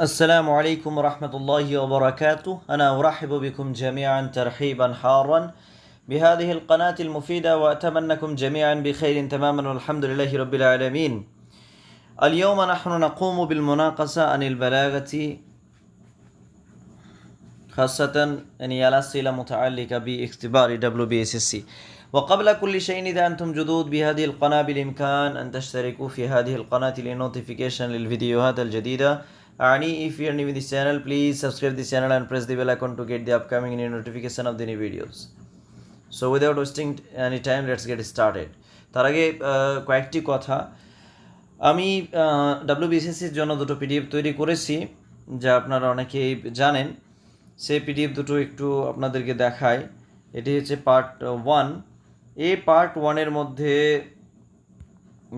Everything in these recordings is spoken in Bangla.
السلام عليكم ورحمة الله وبركاته. أنا أرحب بكم جميعا ترحيبا حارا بهذه القناة المفيدة وأتمنىكم جميعا بخير تماما والحمد لله رب العالمين. اليوم نحن نقوم بالمناقشة عن البلاغة خاصة أن الأسئلة متعلقة باختبار WBSSC وقبل كل شيء إذا أنتم جدود بهذه القناة بالإمكان أن تشتركوا في هذه القناة للنوتيفيكيشن للفيديوهات الجديدة. And if you are new in this channel, please subscribe this channel and press the bell icon to get the upcoming new notification of the new videos. So without wasting any time, let's get started. তার আগে কয়েকটি কথা আমি ডাব্লিউবিসিসির জন্য দুটো পিডিএফ তৈরি করেছি যা আপনারা অনেকেই জানেন সেই পিডিএফ দুটো একটু আপনাদেরকে দেখায় এটি হচ্ছে পার্ট ওয়ান এই পার্ট ওয়ানের মধ্যে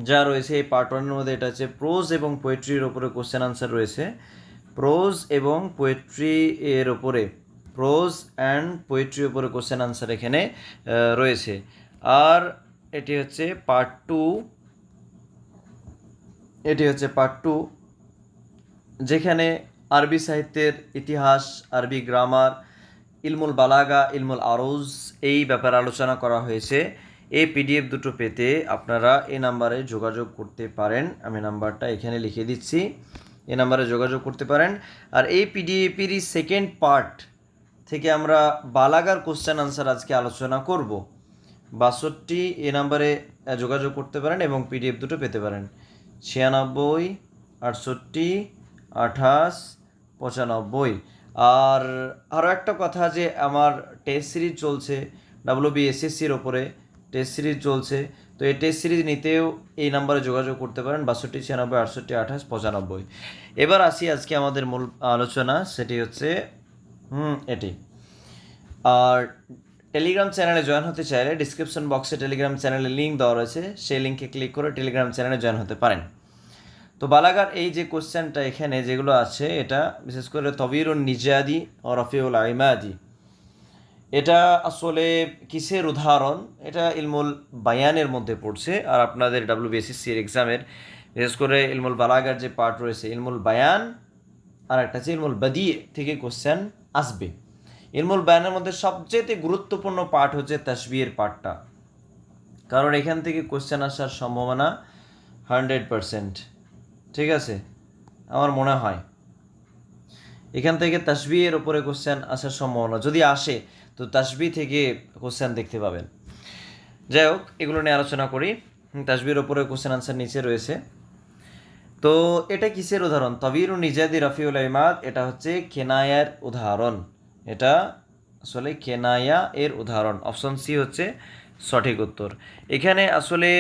যা রয়েছে এই পার্ট ওয়ানের মধ্যে, এটা হচ্ছে প্রোজ এবং পোয়েট্রির ওপরে কোশ্চেন আনসার রয়েছে। প্রোজ এবং পোয়েট্রি এর ওপরে প্রোজ অ্যান্ড পোয়েট্রির ওপরে কোশ্চেন আনসার এখানে রয়েছে। আর এটি হচ্ছে পার্ট টু এটি হচ্ছে পার্ট টু যেখানে আরবি সাহিত্যের ইতিহাস, আরবি গ্রামার ইলমুল বালাগা, ইলমুল আরোজ এই ব্যাপারে আলোচনা করা হয়েছে। এই পিডিএফ দুটো পেতে আপনারা এই নাম্বারে যোগাযোগ করতে পারেন। আমি নাম্বারটা এখানে লিখে দিচ্ছি। এই নাম্বারে যোগাযোগ করতে পারেন। আর এই পিডিএফেরই সেকেন্ড পার্ট থেকে আমরা বালাগার কোশ্চেন আনসার আজকে আলোচনা করব। বাষট্টি এ নাম্বারে যোগাযোগ করতে পারেন এবং পিডিএফ দুটো পেতে পারেন। ছিয়ানব্বই, আটষট্টি, আঠাশ, পঁচানব্বই। আর আরও একটা কথা যে আমার টেস্ট সিরিজ চলছে ডাব্লিউবি এসএসসির ওপরে। টেস্ট সিরিজ চলছে। তো এই টেস্ট সিরিজ নিতেও এই নাম্বারে যোগাযোগ করতে পারেন, বাষট্টি, ছিয়ানব্বই, আটষট্টি, আঠাশ, পঁচানব্বই। এবার আসি আজকে আমাদের মূল আলোচনা, সেটি হচ্ছে, হুম, এটি। আর টেলিগ্রাম চ্যানেলে জয়েন হতে চাইলে ডিসক্রিপশন বক্সে টেলিগ্রাম চ্যানেলে লিঙ্ক দেওয়া রয়েছে, সেই লিঙ্কে ক্লিক করে টেলিগ্রাম চ্যানেলে জয়েন হতে পারেন। তো বালাগার, এই যে কোশ্চেনটা এখানে যেগুলো আছে, এটা বিশেষ করে তবিরুন নিজাদি ও রফিউল আইমাদি এটা আসলে কিসের উদাহরণ? এটা ইলমুল বায়ানের মধ্যে পড়ছে আর আপনাদের ডাব্লিউবিএসএসসির এক্সামের বিশেষ করে ইলমুল বালাগার যে পার্ট রয়েছে, ইলমুল বায়ান আর একটা হচ্ছে ইলমুল বাদি থেকে কোশ্চেন আসবে। ইলমুল বায়ানের মধ্যে সবচেয়ে গুরুত্বপূর্ণ পার্ট হচ্ছে তাসবির পার্টটা কারণ এখান থেকে কোশ্চেন আসার সম্ভাবনা হান্ড্রেড পারসেন্ট ঠিক আছে? আমার মনে হয়। এখান থেকে তাসবিহের ওপরে কোশ্চেন আসার সম্ভাবনা যদি আসে তো তাসবি থেকে কোশ্চেন দেখতে পাবেন। যাই হোক, এগুলো নিয়ে আলোচনা করি। তাসবির ওপরে কোশ্চেন আনসার নিচে রয়েছে। তো এটা কিসের উদাহরণ? তবির নিজাদি রফিউল ইমাদ, এটা হচ্ছে কেনায়ার উদাহরণ। এটা আসলে কেনায়া এর উদাহরণ। অপশন সি হচ্ছে সঠিক উত্তর। এখানে আসলে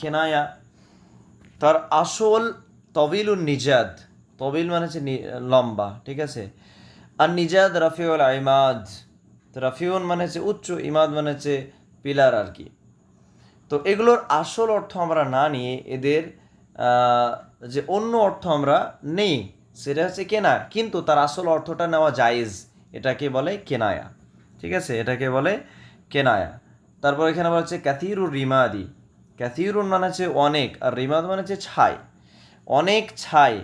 কেনায়া, তার আসল তবিলুন নিজাদ তবিল মানে হচ্ছে লম্বা, ঠিক আছে? আর নিজাদ রাফিউল ইমাদ তো রাফিউন মানে হচ্ছে উচ্চ, ইমাদ মানে হচ্ছে পিলার আর কি। তো এগুলোর আসল অর্থ আমরা না নিয়ে এদের যে অন্য অর্থ আমরা নেই, সেটা হচ্ছে কেনা। কিন্তু তার আসল অর্থটা নেওয়া জায়েজ। এটাকে বলে কেনায়া। ঠিক আছে? এটাকে বলে কেনায়া। তারপর এখানে বলা হচ্ছে ক্যাথিরুর রিমাদি। ক্যাথিরুন মানে হচ্ছে অনেক, আর রিমাদ মানে হচ্ছে ছাই। অনেক ছাই।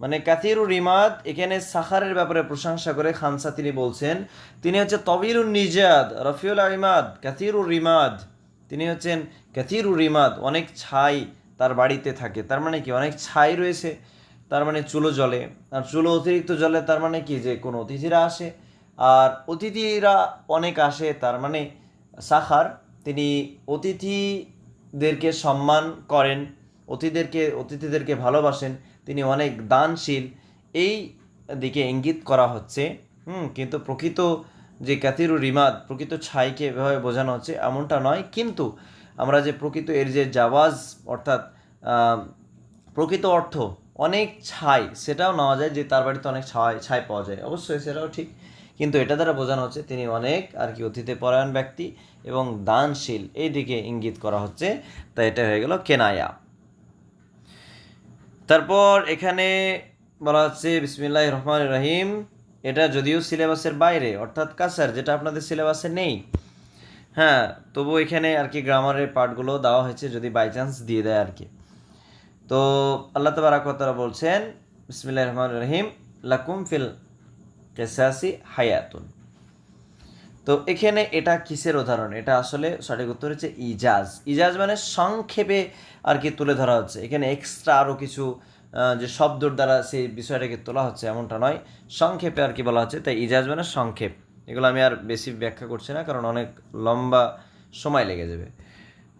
মানে ক্যাথিরুর রিমাদ এখানে সাখারের ব্যাপারে প্রশংসা করে খানসা তিনি বলছেন, তিনি হচ্ছে তবিরুন নিজাদ, রফিউল ইমাদ ক্যাথিরুর রিমাদ। তিনি হচ্ছেন ক্যাথিরুর রিমাদ, অনেক ছাই তার বাড়িতে থাকে। তার মানে কি? অনেক ছাই রয়েছে, তার মানে চুলো জলে আর চুলো অতিরিক্ত জলে তার মানে কি? যে কোনো অতিথিরা আসে, আর অতিথিরা অনেক আসে, তার মানে সাখার। তিনি অতিথিদেরকে সম্মান করেন, অতিথিদেরকে অতিথিদেরকে ভালোবাসেন তিনি অনেক দানশীল। এই দিকে ইঙ্গিত করা হচ্ছে, হুম, কিন্তু প্রকৃত যে ক্যাথিরু রিমাদ, প্রকৃত ছাইকে এভাবে বোঝানো হচ্ছে এমনটা নয়। কিন্তু আমরা যে প্রকৃত এর যে জাওয়াজ, অর্থাৎ প্রকৃত অর্থ, অনেক ছাই, সেটাও নেওয়া যায় যে তার বাড়িতে অনেক ছাই ছাই পাওয়া যায়। অবশ্যই সেটাও ঠিক। কিন্তু এটা দ্বারা বোঝানো হচ্ছে তিনি অনেক আর কি অতীতে পরায়ণ ব্যক্তি এবং দানশীল। এই দিকে ইঙ্গিত করা হচ্ছে, তাই এটা হয়ে গেল কেনায়া। তারপর এখানে বলা হচ্ছে বিসমিল্লাহ রহমান রহিম। এটা যদিও সিলেবাসের বাইরে, অর্থাৎ কাসার যেটা আপনাদের সিলেবাসে নেই। হ্যাঁ তবু এখানে আর কি গ্রামারের পার্টগুলো দেওয়া হয়েছে যদি বাই চান্স দিয়ে দেয় আর কি। তো আল্লাহ তবারাকতারা বলছেন বিসমিল্লাহ রহমান রহিম, লাকুম ফিল কেসাসি হায়াতুন। তো এখানে এটা কিসের উদাহরণ? এটা আসলে সঠিক উত্তর হচ্ছে ইজাজ। ইজাজ মানে সংক্ষেপে আর কি তুলে ধরা হচ্ছে। এখানে এক্সট্রা আরও কিছু যে শব্দর দ্বারা সেই বিষয়টাকে তোলা হচ্ছে এমনটা নয়। সংক্ষেপে আর কি বলা হচ্ছে, তাই ইজাজ মানে সংক্ষেপ। এগুলো আমি আর বেশি ব্যাখ্যা করছি না, কারণ অনেক লম্বা সময় লেগে যাবে।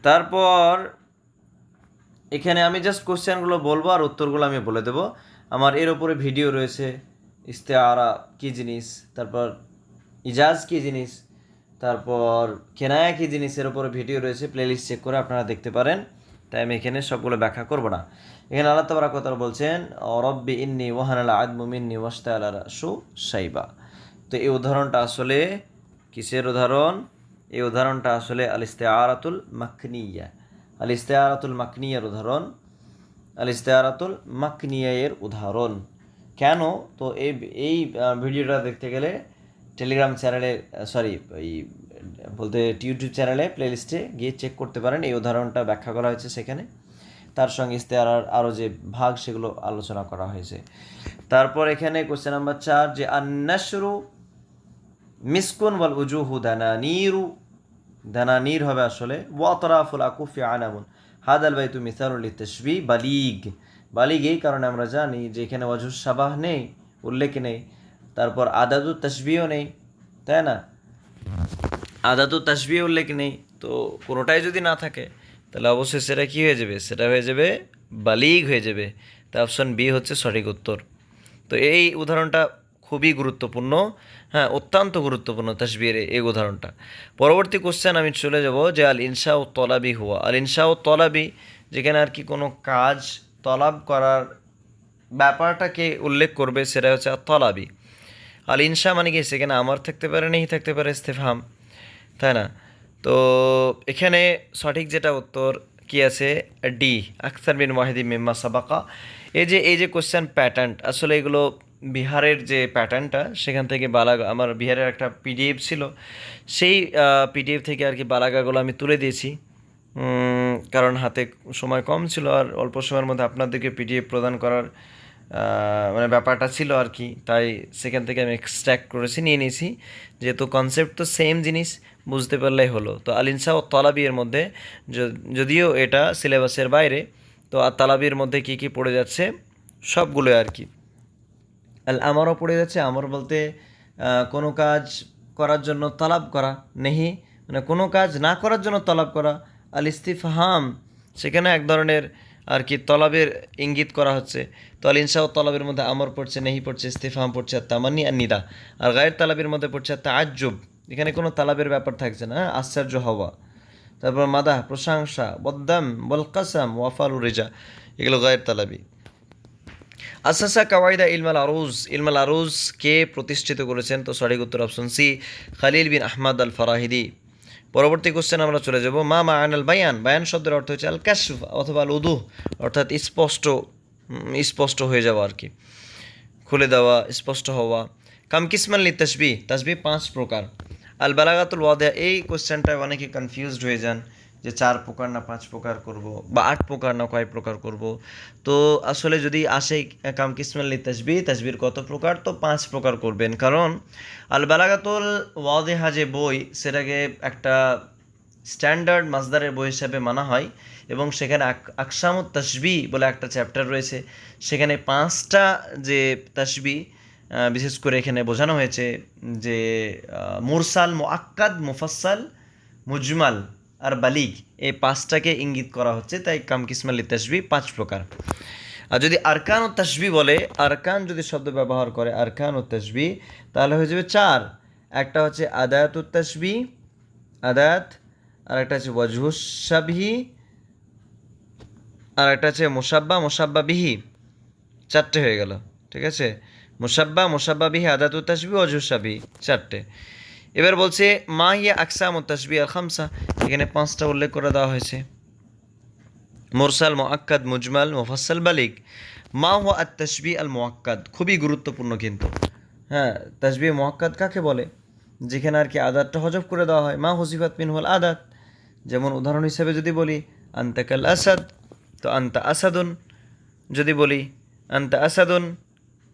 তারপর এখানে আমি জাস্ট কোশ্চেনগুলো বলব আর উত্তরগুলো আমি বলে দেবো। আমার এর ওপরে ভিডিও রয়েছে ইস্তেআরা কী জিনিস, তারপর ইজাজ কী জিনিস, তারপর কেনায়া কী জিনিস, এর ওপরে ভিডিও রয়েছে প্লেলিস্ট চেক করে আপনারা দেখতে পারেন। তাই আমি এখানে সবগুলো ব্যাখ্যা করব না। এখানে আল্লাহ তাবারা কথা বলছেন রব্বি ইন্নি ওয়াহান আলা আদমু মিন্নি ওয়াস্তা আলা রাসু সাইবা তো এই উদাহরণটা আসলে কিসের উদাহরণ? এই উদাহরণটা আসলে আল ইস্তেআরাতুল মাকনিয়া। আল ইস্তেআরাতুল মাকনিয়ার উদাহরণ। আল ইস্তেআরাতুল মাকনিয়া এর উদাহরণ। কেন? তো এই এই ভিডিওটা দেখতে গেলে টেলিগ্রাম চ্যানেলে সরি, এই বলতে ইউটিউব চ্যানেলে প্লেলিস্টে গিয়ে চেক করতে পারেন। এই উদাহরণটা ব্যাখ্যা করা হয়েছে সেখানে। তার সঙ্গে ইস্তেহারার আরও যে ভাগ, সেগুলো আলোচনা করা হয়েছে। তারপর এখানে কোশ্চেন নাম্বার চার, যে আন্নাসরু মিসকুন ওয়াল উজুহু দানানিরু দানানির হবে আসলে ওয়াতরাফুল আকুফি আনামুন। হাদাল বাইতু মিসারুল তসবি বালিগ। বালিগ এই কারণে আমরা জানি যে এখানে ওয়াজুস সাবাহ নেই, উল্লেখ নেই। তারপর আদাদু তসবিও নেই, তাই না? আদাদু তসবি উল্লেখ নেই, তো কোনোটাই যদি না থাকে, তাহলে অবশ্যই সেটা কী হয়ে যাবে? সেটা হয়ে যাবে বালিগ হয়ে যাবে। তা অপশন বি হচ্ছে সঠিক উত্তর। তো এই উদাহরণটা খুবই গুরুত্বপূর্ণ হ্যাঁ অত্যন্ত গুরুত্বপূর্ণ তসবির এই উদাহরণটা। পরবর্তী কোশ্চেন আমি চলে যাব যে আল ইনসা ও তলাবি হুয়া। আল ইনসা ও তলাবি, যেখানে আর কি কোনো কাজ তলাব করার ব্যাপারটাকে উল্লেখ করবে, সেটা হচ্ছে তলাবি। আল ইনসা মানে কি? সেখানে আমার থাকতে পারে, নেই থাকতে পারে ইস্তেফাম তাই না? তো এখানে সঠিক যেটা উত্তর কি আছে? ডি আখতার বিন ওয়াহিদি মেম্মা সাবাকা। এই যে এই যে কোশ্চেন প্যাটার্ন আসলে এগুলো বিহারের যে প্যাটার্নটা সেখান থেকে বালাগা আমার বিহারের একটা পিডিএফ ছিল। সেই পিডিএফ থেকে আর কি বালাগাগুলো আমি তুলে দিয়েছি। কারণ হাতে সময় কম ছিল আর অল্প সময়ের মধ্যে আপনাদেরকে পিডিএফ প্রদান করার মানে ব্যাপারটা ছিল আর কি। তাই সেখান থেকে আমি এক্সট্র্যাক্ট করেছি, নিয়ে নিয়েছি। যেহেতু কনসেপ্ট তো সেম জিনিস বুঝতে পারলেই হলো। তো আলিনসা ও তলাবির মধ্যে যদিও এটা সিলেবাসের বাইরে, তো আর তালাবির মধ্যে কী কী পড়ে যাচ্ছে সবগুলো আর কি। আমারও পড়ে যাচ্ছে আমার বলতে কোনো কাজ করার জন্য তলাব করা নেহি মানে কোনো কাজ না করার জন্য তলাব করা। আল ইস্তিফহাম সেখানে এক ধরনের আর কি তলাবের ইঙ্গিত করা হচ্ছে। তো আল ইনসা ও তলাবের মধ্যে আমর পড়ছে, নেহি পড়ছে, ইস্তিফহাম পড়ছে আর তামান্নি আর নিদা আর গায়ের তালাবের মধ্যে পড়ছে তা তাজ্জুব এখানে কোনো তালাবের ব্যাপার থাকছে না হ্যাঁ? আশ্চর্য হওয়া। তারপর মাদাহ, প্রশংসা, বদ্দাম, বলকাসাম ওয়াফালু রেজা, এগুলো গায়ের তালাবি। আসাসা কাওয়াইদা ইলমাল আরুজ ইলমাল আরুজ কে প্রতিষ্ঠিত করেছেন? তো সঠিক উত্তর option C Khalil bin Ahmad al Farahidi পরবর্তী কোশ্চেন আমরা চলে যাব, মা মা আনাল বায়ান? বায়ান শব্দের অর্থ হচ্ছে আল কাশফ অথবা আল উদুহ অর্থাৎ স্পষ্ট স্পষ্ট হয়ে যাওয়া আর কি। খুলে দেওয়া, স্পষ্ট হওয়া। কাম কিসমান লি তসবি তসবি পাঁচ প্রকার। আল বালাগাতুল ওয়াদা এই কোশ্চেনটায় অনেকে কনফিউজড হয়ে যান যে চার প্রকার না পাঁচ প্রকার করব বা আট প্রকার না কয় প্রকার করব। তো আসলে যদি আসে কাম কিসমান লি তসবি তসবির কত প্রকার? তো পাঁচ প্রকার করবেন। কারণ আল বালাগাতুল ওয়াদেহা যে বই, সেটাকে একটা স্ট্যান্ডার্ড মাজদারের বই হিসাবে মানা হয় এবং সেখানে আক- আকসামুত তসবি বলে একটা চ্যাপ্টার রয়েছে। সেখানে পাঁচটা যে তসবি বিশেষ করে এখানে বোঝানো হয়েছে যে মুরসাল মোয়াক্কাদ মুফাসাল মুজমাল আর বালিগ এই পাঁচটাকে ইঙ্গিত করা হচ্ছে। তাই কাম কিসমালি তসবি পাঁচ প্রকার। আর যদি আরকান ও তসবি বলে, আরকান যদি শব্দ ব্যবহার করে আরকান ও তসবি তাহলে হয়ে যাবে চার। একটা হচ্ছে আদায়াত তসবি আদায়াত আর একটা হচ্ছে ওয়াজহুসাবিহি আর একটা হচ্ছে মোসাব্বা মোসাব্বা বিহি। চারটে হয়ে গেল, ঠিক আছে? মোসাব্বা মোসাব্বা বিহি আদাতু তাসবি ওয়াজহুসাবি চারটে। এবার বলছে, মা হিয়া আকসাম ও তাসবি আল খামসা, এখানে পাঁচটা উল্লেখ করে দেওয়া হয়েছে। মোরসাল মোয়াক্কাদ মুজমাল মোফাসাল বালিক মা হুয়া আত তসবি আল মোয়াক্কাদ খুবই গুরুত্বপূর্ণ কিন্তু। হ্যাঁ তসবি মোয়াক্কাদ কাকে বলে? যেখানে আর কি আদাতটা হজব করে দেওয়া হয়। মা হুসিফাত মিন হল আদাত। যেমন উদাহরণ হিসেবে যদি বলি, আন্তাকাল আসাদ, তো আন্তা আসাদুন। যদি বলি, আন্তা আসাদুন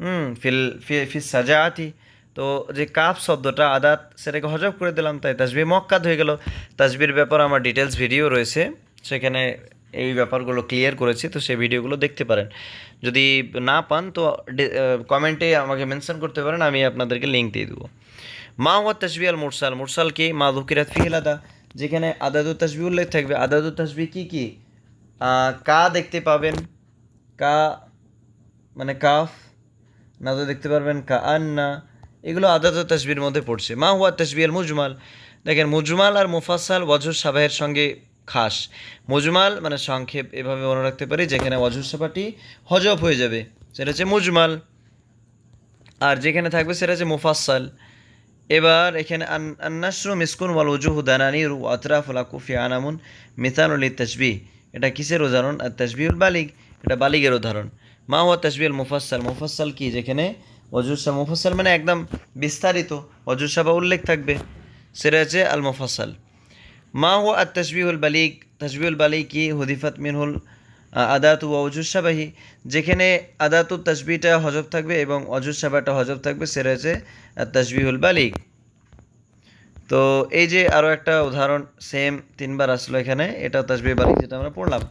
হুম, ফিল, ফি- সাজাআতি তো যে কাফ শব্দটা, আদাত সেটাকে হজব করে দিলাম, তাই তাসবি মক্কাদ হয়ে গেল। তাসবির ব্যাপার আমার ডিটেলস ভিডিও রয়েছে, সেখানে এই ব্যাপারগুলো ক্লিয়ার করেছি, তো সেই ভিডিওগুলো দেখতে পারেন। যদি না পান, তো কমেন্টে আমাকে মেনশন করতে পারেন, আমি আপনাদেরকে লিঙ্ক দিয়ে দেবো। মা হওয়া তসবি আল মুরসাল মুরসাল কি? মা দুকিরাত ফিহিল যেখানে আদাদু তসবি উল্লেখ থাকবে। আদাদু তসবি কি কী? কা দেখতে পাবেন। কা মানে কাফ। না তো দেখতে পারবেন কা আন্না এগুলো আদাত তসবির মধ্যে পড়ছে। মা হুয়া তসবি আল মুজমাল? দেখেন, মুজমাল আর মুফাসাল ওয়াজুর সাবাহের সঙ্গে খাস। মুজমাল মানে সংক্ষেপ এভাবে মনে রাখতে পারি, যেখানে ওয়াজুর সাবাটি হজব হয়ে যাবে। সেটা হচ্ছে মুজমাল। আর যেখানে থাকবে সেটা হচ্ছে মুফাসাল এবার এখানে আন- আন্নাসরু মিসকুন ওয়াল উজুহু দানানির ও আতরাফুল আকুফি আনামুন মিথানুল তসবি এটা কিসের উদাহরণ? আর তসবিউল বালিগ। এটা বালিগের উদাহরণ। মা হওয়া তসবিউল মুফাসাল মুফাসাল কি? যেখানে অজুসা মুফাসাল মানে একদম বিস্তারিত। অজুসা বা উল্লেখ থাকবে। সেটা হচ্ছে আল মুফাসাল মা হওয়া আর তসবিউল বালিক তসবিউল বালিক কি? হুদিফাত মিনহুল আদাতু ও অজুসাবাহি যেখানে আদাতু তসবিটা হজব থাকবে এবং অজুসাবাটা হজব থাকবে, সেটা হচ্ছে তসবিহুল বালিক তো এই যে আরও একটা উদাহরণ সেম তিনবার আসলো এখানে এটা তসবি বালিগ যেটা আমরা পড়লাম।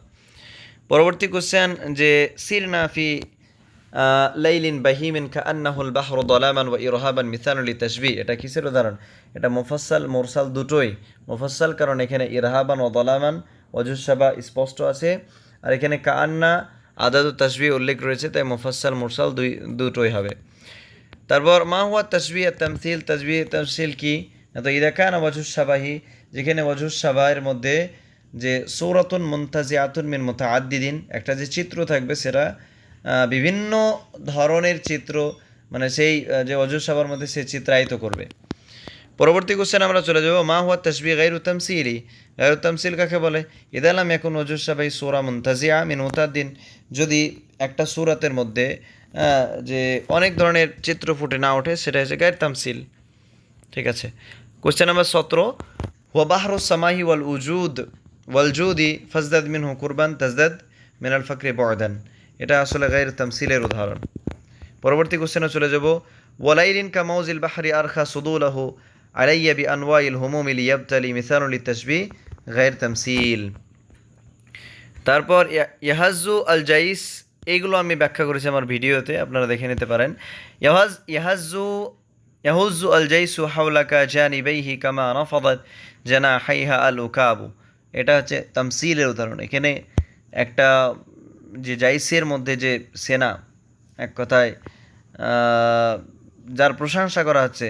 পরবর্তী কোশ্চেন যে সির নাফি লাইলিন বাহিমিন কা আন্নাহুল বাহর দলামান ওয়া ইরহাবান মিসানুলি তসবি এটা কিসের উদাহরণ? এটা মুফাসাল মোরসাল দুটোই। মুফাসাল কারণ এখানে ইরহাবান ও দলামান অজুসাবা স্পষ্ট আছে। আর এখানে কা আন্না আদাদু তসবি উল্লেখ রয়েছে, তাই মুফাসাল মোরসাল দুই, দুটোই হবে। তারপর, মা হুয়া তসবি তামসিল? তসবি তমসিল কি? তো ইদাকান ওয়াজুস সাবাহি যেখানে ওয়াজুস সাবাহের মধ্যে যে সৌরাতুন মুন্তাজি আতুন মিন মুতাআদ্দিদিন, একটা যে চিত্র থাকবে সেটা বিভিন্ন ধরনের চিত্র মানে সেই যে অজুস সাবার মধ্যে সে চিত্রায়িত করবে। পরবর্তী কোশ্চেন আমরা চলে যাব, মা হুয়া তসবি গাইরু তামসিলি? গাইরু তামসিল কাকে বলে? ইদালাম এখন ওজুস সাবাই সোরা মুন্তাজিয়া মিন মুতাদ্দিন। যদি একটা সুরাতের মধ্যে যে অনেক ধরনের চিত্র ফুটে না ওঠে, সেটা হচ্ছে গায়ের তামসিল। ঠিক আছে? কোশ্চেন নাম্বার সতেরো ওয়াবাহরু সামাহি ওয়াল উজুদ? ওয়াল জুদি ফজদাদ মিন হু কুরবান তাজদাদ মিনাল ফকরে বয়দান এটা আসলে গায়ের তামসিলের উদাহরণ। পরবর্তী কোশ্চেনে চলে যাব। ওয়ালাইলিন কামাউজিল বাহরি আরখা সুদুলাহু আলাইয়া বি আনওয়াইল হুমুমিল ইয়াবতালি মিসানুল তসবি গায়ের তামসিল তারপর ইয়া- ইয়াহাজু আল জাইস এইগুলো আমি ব্যাখ্যা করেছি আমার ভিডিওতে, আপনারা দেখে নিতে পারেন। ইয়াহাজ ইয়াহাজু ইয়াহুজু আল জাইসু হাউলাকা জানিবাইহি কামা নফাদাত জানা হাইহা আল উকাবু এটা হচ্ছে তামসিলের উদাহরণ। এখানে একটা যে জাইসের মধ্যে যে সেনা, এক কথায় যার প্রশংসা করা হচ্ছে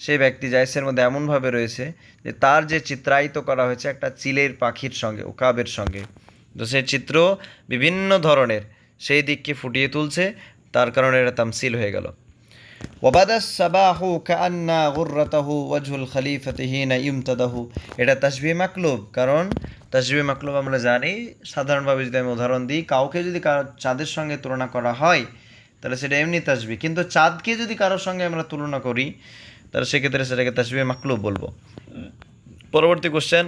সেই ব্যক্তি জাইসের মধ্যে এমনভাবে রয়েছে যে তার যে চিত্রায়িত করা হয়েছে একটা চিলের পাখির সঙ্গে ওকাবের সঙ্গে। তো সেই চিত্র বিভিন্ন ধরনের, সেই দিককে ফুটিয়ে তুলছে, তার কারণে এটা তামসিল হয়ে গেল। ওবাদা সাবাহু কান্না গুর্রাতাহু ওয়াজহুল খলিফাতে হিনা ইমতাদাহু এটা মাকলুব, কারণ মাকলুব আমরা জানি, সাধারণভাবে যদি আমি উদাহরণ দিই, কাউকে যদি চাঁদের সঙ্গে তুলনা করা হয়, তাহলে সেটা এমনি তাসবি কিন্তু চাঁদকে যদি কারোর সঙ্গে আমরা তুলনা করি, তাহলে সেক্ষেত্রে সেটাকে তাসবি মাকলুব বলব। পরবর্তী কোশ্চেন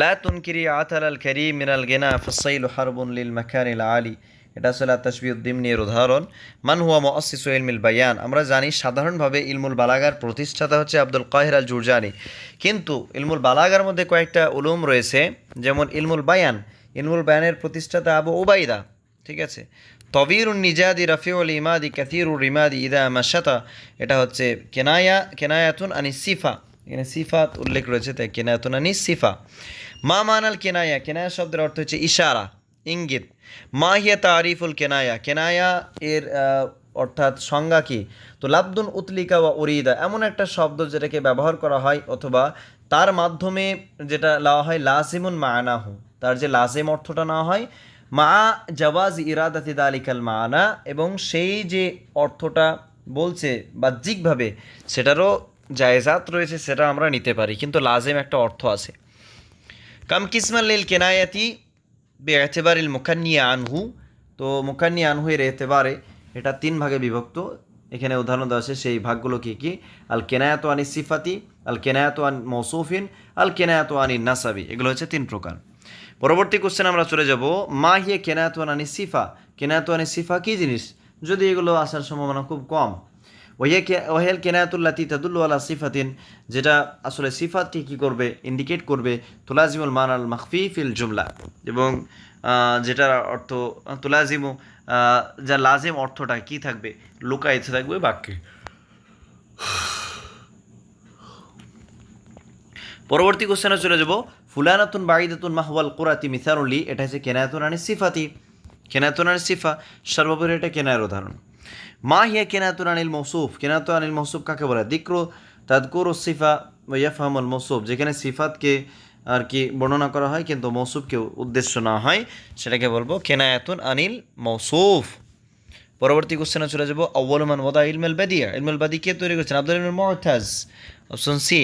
লা তুনকিরি আতাল আল করিম মিনাল গেনা ফসাইল হারবুন লিল মাকানিল আলী এটা আসলে তাসবিউদ্দিমনির উদাহরণ। মান হুয়া মুআসসিসু ইলমিল বায়ান। আমরা জানি সাধারণভাবে ইলমুল বালাগার প্রতিষ্ঠাতা হচ্ছে আব্দুল কাহির আল জুরজানি কিন্তু ইলমুল বালাগার মধ্যে কয়েকটা উলুম রয়েছে, যেমন ইলমুল বায়ান। ইলমুল বায়ানের প্রতিষ্ঠাতা আবু উবাইদা, ঠিক আছে? তবিরুন নিজাদি রফিউল ইমাদি কাথিরুর রিমাদি ইদা মাসাতা এটা হচ্ছে কেনায়া, কেনায়াতুন আনি সিফা। এখানে সিফাত উল্লেখ রয়েছে, তাই কেনায়াতুন আনি সিফা। মা মানাল কেনায়া কেনায়া শব্দের অর্থ হচ্ছে ইশারা। ইঙ্গিত। মা হিয়া তারিফুল কেনায়া। কেনায়া এর অর্থাৎ সংজ্ঞা কি? তো, লাবদুন উতলিকা বা উরিদা। এমন একটা শব্দ যেটাকে ব্যবহার করা হয় অথবা তার মাধ্যমে যেটা নেওয়া হয়, লাজিমুন মানাহু। তার যে লাজিম অর্থটা নেওয়া হয়, মা জওয়াজ ইরাদাতি দালিকাল মানা। এবং সেই যে অর্থটা বলছে বাহ্যিকভাবে, সেটারও জায়জাত রয়েছে, সেটা আমরা নিতে পারি। কিন্তু লাজেম একটা অর্থ আছে। কাম কিসমান লিল কেনায়াতি বেতেবারিল মুখান্নিয়া আনহু। তো মুখান্নিয়া আনহু এর এতেবারে এটা তিন ভাগে বিভক্ত। এখানে উদাহরণ দেওয়া আছে সেই ভাগগুলো কি কি? আল কেনায়াত আনি সিফাতি, আল কেনায়াত আন মৌসুফিন, আল কেনায়াত আনি নাসাবি। এগুলো হচ্ছে তিন প্রকার। পরবর্তী কোশ্চেন আমরা চলে যাব, মা হিয়ে কেনায়াত আনি সিফা? কেনায়াত আনি সিফা কী জিনিস? যদি এগুলো আসার সম্ভাবনা খুব কম ওহেল কেনায়াতুল্লাতি তাদুল্লু সিফাতিন, যেটা আসলে সিফাতকে কী করবে ইন্ডিকেট করবে, তুলাজিমুল মান আল মাহফি ফিল জুমলা। এবং যেটার অর্থ, তুলাজিমু যা লাজিম অর্থটা কি থাকবে, লুকায়িত থাকবে বাক্যে। পরবর্তী কোশ্চেনে চলে যাব। ফুলানাতুন বাঈদাতুন মাহওয়াল কুরাতি মিসারুলি এটা হচ্ছে কেনায়াতুন আনি সিফাতি। কেনায়াতুন আনি সিফা, সর্বোপরি এটা কেনায়ের উদাহরণ। মা হিয়া কেনায়াতুন আনিল মৌসুফ। কেনায়াতুন আনিল মৌসুফ কাকে বলে? দিক্র তাদকুর সিফা ইয়াফাহমুল মৌসুফ। যেখানে সিফাতকে আর কি বর্ণনা করা হয়, কিন্তু মৌসুফকে উদ্দেশ্য না হয়, সেটাকে বলব কেনায়াতুন আনিল মৌসুফ। পরবর্তী কোশ্চেনে চলে যাব। আউ্বালমান ওদা ইলমেল বাদিয়া। ইলমেল বাদি কে তৈরি করছেন? আব্দুল ইলমুল মুতাজ। অপশন সি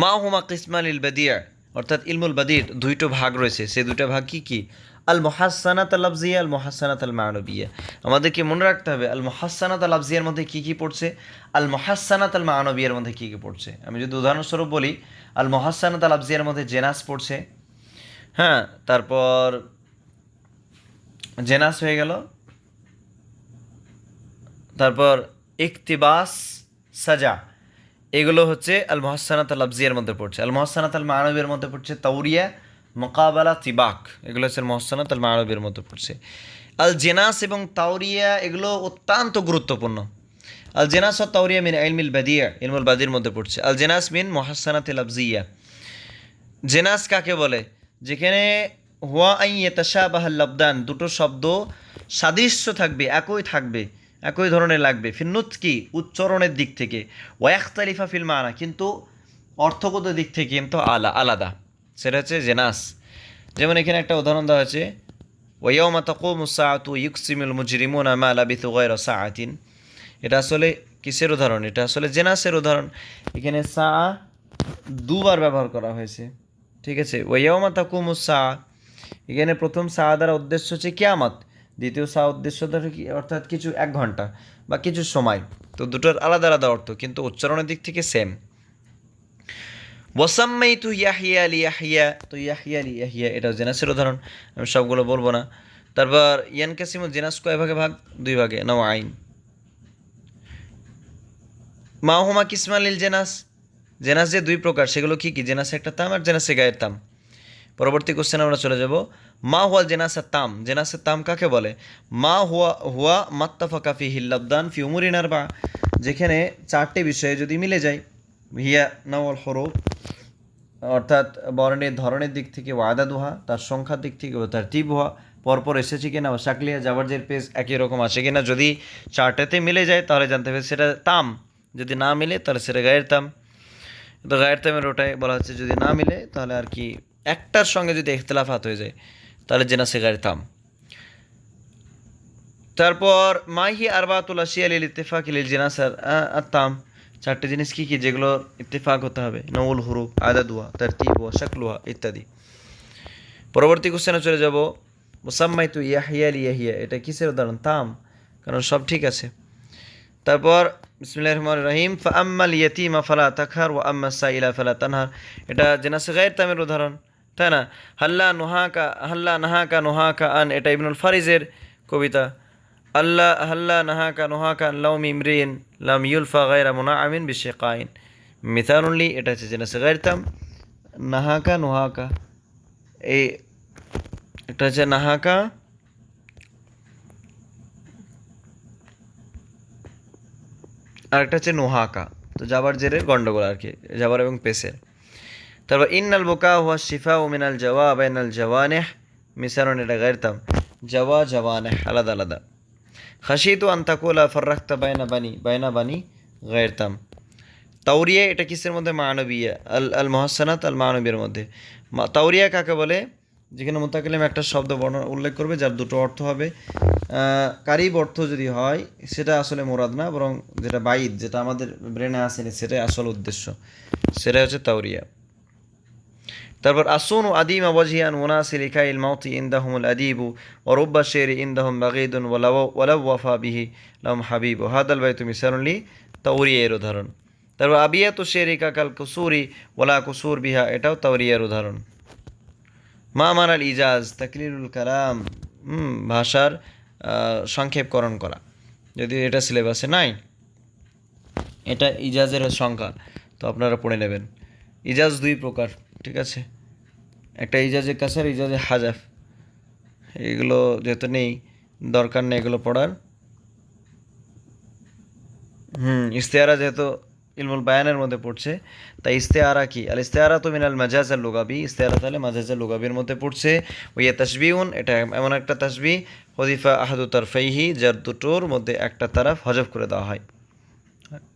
মা হুমা কিসমান ইল বাদিয়া। অর্থাৎ ইলমুল বাদির দুইটো ভাগ রয়েছে। সেই দুইটা ভাগ কি কি? আল মহাসানাত আল লফজিয়া আল মহাসানাত আল মানবিয়া আমাদেরকে মনে রাখতে হবে আল মহাসানাত আল লফজিয়ার মধ্যে কী কী পড়ছে? আল মহাসানাত আল মানবিয়ার মধ্যে কী কী পড়ছে? আমি যদি উদাহরণস্বরূপ বলি আল মহাসানাত আল লফজিয়ার মধ্যে জেনাস পড়ছে হ্যাঁ তারপর জেনাস হয়ে গেল, তারপর ইকতিবাস, সাজা, এগুলো হচ্ছে আল মহাসানাত আল আবজিয়ার মধ্যে পড়ছে। আল মহাসানাত আল মানবের মধ্যে পড়ছে তাউরিয়া মোকাবেলা তিবাক, এগুলো হচ্ছে মহাসানাত আল মানবের মধ্যে পড়ছে। আল জেনাস এবং তাওরিয়া, এগুলো অত্যন্ত গুরুত্বপূর্ণ। আল জেনাস ও তাওরিয়া মিন ইলমিল বাদিয়া ইলমুল বাদির মধ্যে পড়ছে। আল জেনাস মিন মহাসানাত আল আবজিয়া জেনাস কাকে বলে? যেখানে হুয়া আই ইয়েতাশাবাহাল লবদান, দুটো শব্দ সাদৃশ্য থাকবে, একই থাকবে, একই ধরনের লাগবে। ফিন্নুত কি উচ্চারণের দিক থেকে। ওয়াক্তালিফা ফিল মানা, কিন্তু অর্থগত দিক থেকে কিন্তু আলা, আলাদা। সেটা হচ্ছে জেনাস। যেমন এখানে একটা উদাহরণ দেওয়া হয়েছে ওয়াইয়মা তাকুমু সাআতু ইউকসিমুল মুজরিমুনা মা লাবিথু গায়রা সাআতিন। এটা আসলে কিসের উদাহরণ? এটা আসলে জেনাসের উদাহরণ। এখানে সা দুবার ব্যবহার করা হয়েছে। ঠিক আছে? ওয়াইয়মা তাকুমু সা এখানে প্রথম সা দ্বারা উদ্দেশ্য হচ্ছে কিয়ামত। দ্বিতীয় সা উদ্দেশ্য দ্বারা কি, অর্থাৎ কিছু এক ঘণ্টা বা কিছু সময়। তো দুটোর আলাদা আলাদা অর্থ, কিন্তু উচ্চারণের দিক থেকে সেম ওয়াসাম্মাই তু ইয়াহিয়া আলি ইয়াহিয়া তো ইয়াহিয়া আলি ইয়াহিয়া এটা জেনাসের উদাহরণ, আমি সবগুলো বলব না। তারপর ইয়ান কাসিমুল জেনাস কয় ভাগে ভাগ? দুই ভাগে, নাও আইন। মাহুমা কিসমালিল জেনাস? জেনাস যে দুই প্রকার, সেগুলো কি কি? জেনাসে একটা তাম আর জেনাসে গায়ের তাম। পরবর্তী কোশ্চেন আমরা চলে যাব। মা হুয়া জেনাসের তাম জেনাসের তাম কাকে বলে? মা হুয়া হুয়া মাত্তাফাকা ফি হিল্লাবদান ফি উমুরিনার বা যেখানে চারটে বিষয়ে যদি মিলে যায় হিয়া নওয়াল হরফ অর্থাৎ বর্ণের ধরনের দিক থেকে ওয়াদা দোহা, তার সংখ্যার দিক থেকে ও তার টিপ হওয়া, পরপর এসেছে কিনা বা শাকলিয়া জাবারজের পেজ একই রকম আছে কিনা যদি চারটাতে মিলে যায় তাহলে জানতে হবে সেটা তাম, যদি না মিলে তাহলে সেটা গায়ের তাম। তো গায়ের তামের ওটাই বলা হচ্ছে যদি না মিলে তাহলে আর কি একটার সঙ্গে যদি ইখতলাফাত হয়ে যায় তাহলে জেনা সে গায়ের তাম। তারপর মাহি আরবাতুল আশিয়ালিল ইত্তেফাক ইলিল জেনাসার আত্তাম চারটে জিনিস কি কি যেগুলো ইত্তেফাক হতে হবে? নউল, হুরুফ আদাদুয়া তারতিব ওয়া শাকলুহা ইত্যাদি। পরবর্তী কোশ্চেনে চলে যাব। মুসাম্মাই তু ইয়াহিয়া ইয়াহিয়া এটা কিসের উদাহরণ? তাম। কারণ সব ঠিক আছে। তারপর, বিসমিল্লাহির রহমানির রহিম ফা আম্মাল ইয়াতিমা ফালা তাখার ওয়া আম্মা সাইলা ফালা তানহার। এটা জেনাসে গায়ের তামের উদাহরণ। তাই না? হাল্লা নুহাকা হাল্লা নাহাকা নুহাকা আন। এটা ইবনুল ফারিজের কবিতা। আল্লাহ হাল্লা নাহাকা নুহাকা লাউম ইমরিন লাম ইউলফা গায়রা মুনা আমিন বিশেকাইন। মিথানুল্লি এটা হচ্ছে জেনাসে গায়ের তাম নাহাকা, নুহাকা। এই এটা হচ্ছে নাহাকা আর একটা হচ্ছে নোহাকা। তো যাবার জেরে গন্ডগোল আর কি, যাবার এবং পেসের তারপর ইন্নাল বোকা হুয়া শিফা ও মিনাল জওয়া বাইনাল জওয়ানেহ মিসারন এটা গাইরতাম জওয়া, জওয়ানেহ, আলাদা আলাদা। খাসিতু আন্তাকুলা ফর্রাক্তা বাইনা বানি বাইনা বানি গাইরতাম তাউরিয়া এটা কিসের মধ্যে? মানবিয়া। আল আল মহাসানাত, আল মানবিয়ার মধ্যে। তাউরিয়া কাকে বলে? যেখানে মোতাকালিম একটা শব্দ বর্ণনা উল্লেখ করবে, যার দুটো অর্থ হবে। কারিব অর্থ যদি হয়, সেটা আসলে মোরাদ না, বরং যেটা বাইদ যেটা আমাদের ব্রেনে আসেনি, সেটাই আসল উদ্দেশ্য। সেটা হচ্ছে তাউরিয়া তারপর, আসুন আদিম ওয়াজিয়ান মুনাসি লিখা ইল মাউতি ইন্দাহুমুল আদিবু ও রব্বা শেরি ইন্দাহুম ওয়ালাউ ওয়াফা বিহি লাম হাবিব। হাদাল বাইতু তুমি তাউরিয়া এর উদাহরণ। তারপর, আবিয়াত শেরি কাকাল কুসুরি ওলা কুসুর বিহা, এটাও তাউরিয়ার উদাহরণ। মা মানাল ইজাজ তাকলিলুল কালাম। ভাষার সংক্ষেপকরণ করা। যদি এটা সিলেবাসে নাই, এটা ইজাজের সংখ্যা, তো আপনারা পড়ে নেবেন। ইজাজ দুই প্রকার। ঠিক আছে? একটা ইজাজে কাসার ইজাজে হাজাফ এগুলো যেহেতু নেই, দরকার নেই এগুলো পড়ার। হুম ইস্তেয়ারা যেহেতু ইলমুল বায়ানের মধ্যে পড়ছে, তাই ইস্তেয়ারা কি? আল ইস্তেয়ারা তো মিনাল মাজাজ আল লুগাবি। ইস্তেয়ারা তাহলে মাজাজ আল লুগাবির মধ্যে পড়ছে। ওই তাসবিউন এটা এমন একটা তাসবি হদিফা আহাদু তারফাইহি, যার দুটোর মধ্যে একটা তারাফ হজব করে দেওয়া হয়।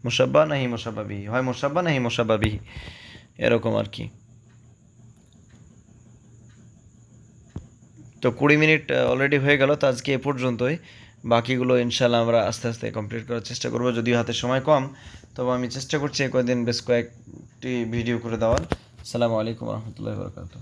মুসাব্বা নাহি মুসাব্বা বিহি হয় মুসাব্বা নাহি মুসাব্বা বিহি এরকম আর কি। তো কুড়ি মিনিট অলরেডি হয়ে গেল, তো আজকে এ পর্যন্তই। বাকিগুলো ইনশাল্লাহ আমরা আস্তে আস্তে কমপ্লিট করার চেষ্টা করব, যদিও হাতে সময় কম। তবে আমি চেষ্টা করছি কয়েকদিন বেশ কয়েকটি ভিডিও করে দেওয়ার। আসসালামু আলাইকুম রহমতুল্লাহ বরকাত